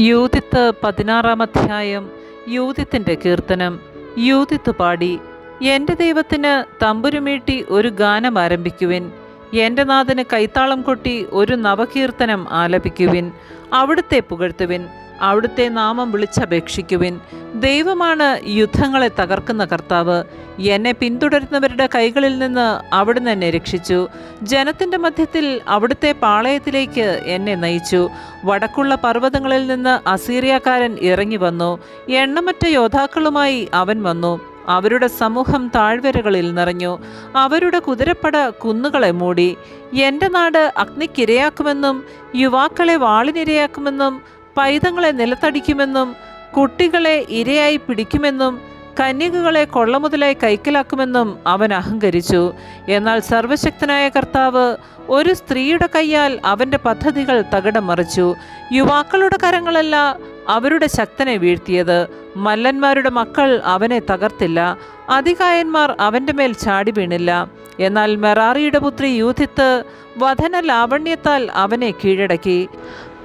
Judith പതിനാറാം അധ്യായം യൂതിത്തിന്റെ കീർത്തനം. യൂതിത്ത് പാടി എന്റെ ദൈവത്തിന് തമ്പുരുമീട്ടി ഒരു ഗാനം ആരംഭിക്കുവിൻ. എന്റെ നാഥന് കൈത്താളം കൊട്ടി ഒരു നവകീർത്തനം ആലപിക്കുവിൻ. അവിടുത്തെ പുകഴ്ത്തുവിൻ. അവിടുത്തെ നാമം വിളിച്ചപേക്ഷിക്കുവിൻ. ദൈവമാണ് യുദ്ധങ്ങളെ തകർക്കുന്ന കർത്താവ്. എന്നെ പിന്തുടരുന്നവരുടെ കൈകളിൽ നിന്ന് അവിടുന്ന് എന്നെ രക്ഷിച്ചു. ജനത്തിന്റെ മധ്യത്തിൽ അവിടുത്തെ പാളയത്തിലേക്ക് എന്നെ നയിച്ചു. വടക്കുള്ള പർവതങ്ങളിൽ നിന്ന് അസീറിയക്കാരൻ ഇറങ്ങി വന്നു. എണ്ണമറ്റ യോദ്ധാക്കളുമായി അവൻ വന്നു. അവരുടെ സമൂഹം താഴ്വരകളിൽ നിറഞ്ഞു. അവരുടെ കുതിരപ്പട കുന്നുകളെ മൂടി. എന്റെ നാട് അഗ്നിക്കിരയാക്കുമെന്നും യുവാക്കളെ വാളിനിരയാക്കുമെന്നും പൈതങ്ങളെ നിലത്തടിക്കുമെന്നും കുട്ടികളെ ഇരയായി പിടിക്കുമെന്നും കന്യകകളെ കൊള്ളമുതലായി കൈക്കലാക്കുമെന്നും അവൻ അഹങ്കരിച്ചു. എന്നാൽ സർവശക്തനായ കർത്താവ് ഒരു സ്ത്രീയുടെ കൈയാൽ അവന്റെ പദ്ധതികൾ തകിടം മറിച്ചു യുവാക്കളുടെ കരങ്ങളല്ല അവരുടെ ശക്തനെ വീഴ്ത്തിയത്. മല്ലന്മാരുടെ മക്കൾ അവനെ തകർത്തില്ല. അധികായന്മാർ അവന്റെ മേൽ ചാടി വീണില്ല. എന്നാൽ മെറാറിയുടെ പുത്രി യൂഥിത്ത് വധന ലാവണ്യത്താൽ അവനെ കീഴടക്കി.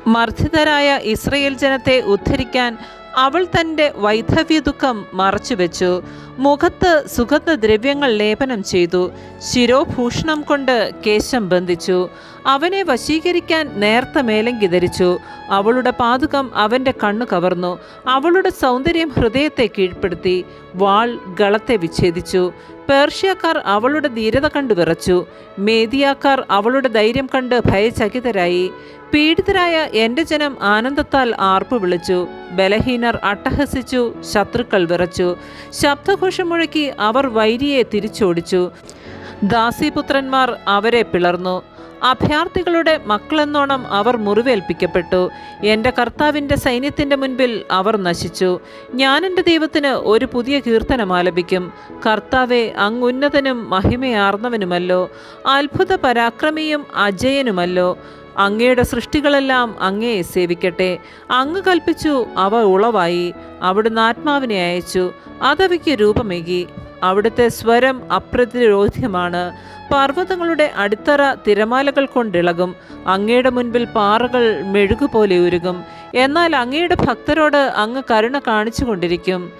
മർദ്ദിതരായ ഇസ്രയേൽ ജനത്തെ ഉദ്ധരിക്കാൻ അവൾ തന്റെ വൈധവ്യ ദുഃഖം മറച്ചുവെച്ചു. മുഖത്ത് സുഗന്ധദ്രവ്യങ്ങൾ ലേപനം ചെയ്തു. ശിരോഭൂഷണം കൊണ്ട് കേശം ബന്ധിച്ചു. അവനെ വശീകരിക്കാൻ നേർത്ത മേലങ്കി ധരിച്ചു. അവളുടെ പാതുകം അവന്റെ കണ്ണു കവർന്നു. അവളുടെ സൗന്ദര്യം ഹൃദയത്തെ കീഴ്പ്പെടുത്തി. വാൾ ഗളത്തെ വിച്ഛേദിച്ചു. പേർഷ്യക്കാർ അവളുടെ ധീരത കണ്ടു വിറച്ചു. മേദിയാക്കാർ അവളുടെ ധൈര്യം കണ്ട് ഭയചകിതരായി. പീഡിതരായ എന്റെ ജനം ആനന്ദത്താൽ ആർപ്പ് വിളിച്ചു. ബലഹീനർ അട്ടഹസിച്ചു ശത്രുക്കൾ വിറച്ചു. ശബ്ദഘോഷം മുഴക്കി അവർ വൈരിയെ തിരിച്ചോടിച്ചു. ദാസിപുത്രന്മാർ അവരെ പിളർന്നു. അഭയാർത്ഥികളുടെ മക്കളെന്നോണം അവർ മുറിവേൽപ്പിക്കപ്പെട്ടു. എന്റെ കർത്താവിന്റെ സൈന്യത്തിന്റെ മുൻപിൽ അവർ നശിച്ചു. ഞാൻ എന്റെ ദൈവത്തിന് ഒരു പുതിയ കീർത്തനം ആലപിക്കും. കർത്താവെ അങ്ങ് ഉന്നതനും മഹിമയാർന്നവനുമല്ലോ. അത്ഭുത പരാക്രമിയും അജയനുമല്ലോ. അങ്ങയുടെ സൃഷ്ടികളെല്ലാം അങ്ങയെ സേവിക്കട്ടെ. അങ്ങ് കൽപ്പിച്ചു അവ ഉളവായി. അവിടുന്ന് ആത്മാവിനെ അയച്ചു. അതവയ്ക്ക് രൂപമേകി. അവിടുത്തെ സ്വരം അപ്രതിരോധ്യമാണ്. പർവതങ്ങളുടെ അടിത്തറ തിരമാലകൾ കൊണ്ടിളകും. അങ്ങയുടെ മുൻപിൽ പാറകൾ മെഴുകുപോലെ ഉരുകും. എന്നാൽ അങ്ങയുടെ ഭക്തരോട് അങ്ങ് കരുണ കാണിച്ചു കൊണ്ടിരിക്കും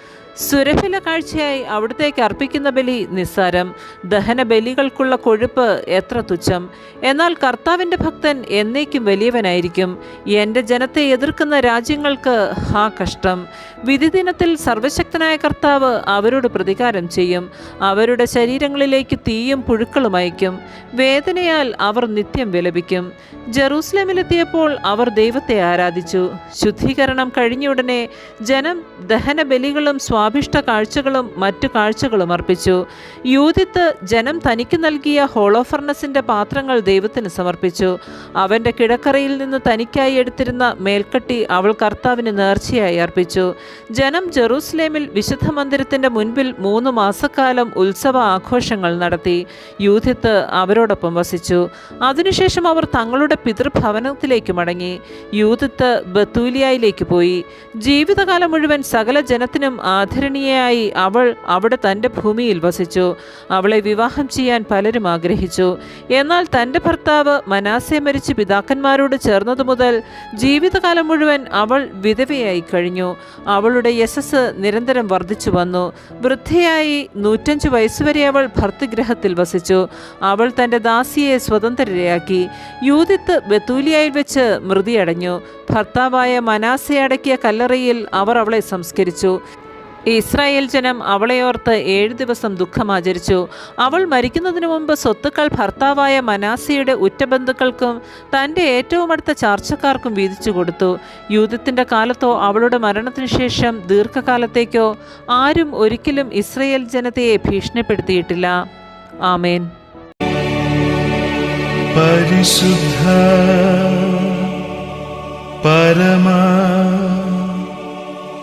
സുരഭില കാഴ്ചയായി അവിടത്തേക്ക് അർപ്പിക്കുന്ന ബലി നിസ്സാരം. ദഹന ബലികൾക്കുള്ള കൊഴുപ്പ് എത്ര തുച്ഛം. എന്നാൽ കർത്താവിന്റെ ഭക്തൻ എന്നേക്കും വലിയവനായിരിക്കും. എന്റെ ജനത്തെ എതിർക്കുന്ന രാജ്യങ്ങൾക്ക് ആ കഷ്ടം. വിധിദിനത്തിൽ സർവശക്തനായ കർത്താവ് അവരോട് പ്രതികാരം ചെയ്യും. അവരുടെ ശരീരങ്ങളിലേക്ക് തീയും പുഴുക്കളും അയക്കും വേദനയാൽ അവർ നിത്യം വിലപിക്കും. ജെറൂസലേമിലെത്തിയപ്പോൾ അവർ ദൈവത്തെ ആരാധിച്ചു. ശുദ്ധീകരണം കഴിഞ്ഞയുടനെ ജനം ദഹന ബലികളും സ്വാഭിഷ്ട കാഴ്ചകളും മറ്റു കാഴ്ചകളും അർപ്പിച്ചു. യൂതിത്ത് ജനം തനിക്ക് നൽകിയ ഹോളോഫർണസിന്റെ പാത്രങ്ങൾ ദൈവത്തിന് സമർപ്പിച്ചു. അവന്റെ കിടക്കറയിൽ നിന്ന് തനിക്കായി എടുത്തിരുന്ന മേൽക്കട്ടി അവൾ കർത്താവിന് നേർച്ചയായി അർപ്പിച്ചു. ജനം ജെറൂസലേമിൽ വിശുദ്ധ മന്ദിരത്തിന്റെ മുൻപിൽ മൂന്ന് മാസക്കാലം ഉത്സവ ആഘോഷങ്ങൾ നടത്തി. യൂതിത്ത് അവരോടൊപ്പം വസിച്ചു. അതിനുശേഷം അവർ തങ്ങളുടെ പിതൃഭവനത്തിലേക്ക് മടങ്ങി. യൂതിത്ത് ബത്തൂലിയായിലേക്ക് പോയി. ജീവിതകാലം മുഴുവൻ സകല ജനത്തിനും ആദരണീയയായി അവൾ അവിടെ തന്റെ ഭൂമിയിൽ വസിച്ചു. അവളെ വിവാഹം ചെയ്യാൻ പലരും ആഗ്രഹിച്ചു. എന്നാൽ തന്റെ ഭർത്താവ് മനാസെ മരിച്ച് പിതാക്കന്മാരോട് ചേർന്നതു മുതൽ ജീവിതകാലം മുഴുവൻ അവൾ വിധവയായി കഴിഞ്ഞു. അവളുടെ യശസ് നിരന്തരം വർദ്ധിച്ചു വന്നു. വൃദ്ധയായി നൂറ്റഞ്ച് വയസ്സുവരെ അവൾ ഭർത്തൃഗ്രഹത്തിൽ വസിച്ചു. അവൾ തന്റെ ദാസിയെ സ്വതന്ത്രരയാക്കി യൂതിത്ത് ബത്തൂലിയായിൽ വെച്ച് മൃതിയടഞ്ഞു. ഭർത്താവായ മനാസെ അടക്കിയ കല്ലറയിൽ അവർ അവളെ സംസ്കരിച്ചു. ഇസ്രായേൽ ജനം അവളെയോർത്ത് ഏഴ് ദിവസം ദുഃഖമാചരിച്ചു. അവൾ മരിക്കുന്നതിനു മുമ്പ് സ്വത്തുക്കൾ ഭർത്താവായ മനാസിയുടെ ഉറ്റബന്ധുക്കൾക്കും തന്റെ ഏറ്റവും അടുത്ത ചാർച്ചക്കാർക്കും വീതിച്ചു കൊടുത്തു. യൂതത്തിന്റെ കാലത്തോ അവളുടെ മരണത്തിനു ശേഷം ദീർഘകാലത്തേക്കോ ആരും ഒരിക്കലും ഇസ്രയേൽ ജനതയെ ഭീഷണിപ്പെടുത്തിയിട്ടില്ല. ആമേൻ. പരിശുദ്ധ പരമ